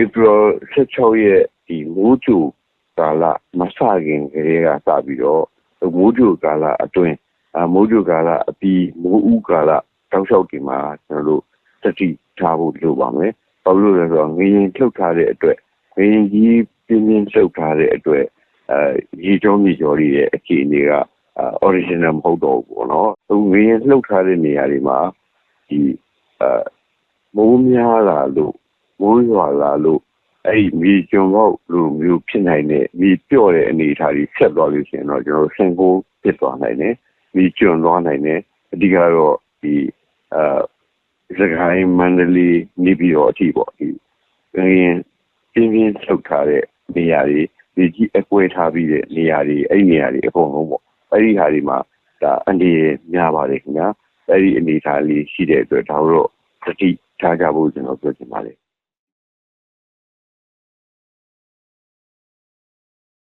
ဧပြီ16ရက်ဒီမိုးကြိုကာလမစခင်ကလေးကစပြီးတော့မိုးကြိုကာလအတွင်းမိုးကြိုကာလအပြီးမိုးဥကာလတောက်လျှောက်ဒီမှာကျွန်တော်တို့တတိထားဖို့လိုပါမယ်။ဘာလို့လဲဆိုတော့ငရင်ထုတ်ထားတဲ့အတွက်ငရင်ကြီးပြင်းပြင်းထုတ်ထားတဲ့အတွက်အဲရေကြောမြေကြောရဲ့အခြေအနေက original မဟုတ်တော့ဘူးပေါ့နော်။သူငရင်လှုပ်ထားတဲ့နေရာတွေမှာဒီအဲမိုးများလာလို့ မိုးရွာလာလို့အဲ့ဒီမြေကျွံပေါက်လိုမျိုးဖြစ်နိုင်တဲ့မြေပြော့တဲ့အနေအထားတွေဆက်သွားလို့ရှိရင်တော့ကျွန်တော်ဆင်ကိုဖြစ်သွားနိုင်တယ်။မြေကျွံသွားနိုင်တယ်။အဓိကတော့ဒီအဲစကိုင်းမန္တလေးနေပြီးတော့အထိပေါ့ဒီငရင်ပြင်းပြင်းထုတ်ထားတဲ့နေရာတွေဒီကြီးအကွဲထားပြီးတဲ့နေရာတွေအဲ့ဒီနေရာတွေအကုန်လုံးပေါ့အဲ့ဒီဟာတွေမှာဒါအန်ဒီများပါတယ်ခင်ဗျာအဲ့ဒီအနေအထားလေးရှိတဲ့အတွက်ဒါတို့တတိထားကြဖို့ကျွန်တော်ပြောချင်ပါတယ်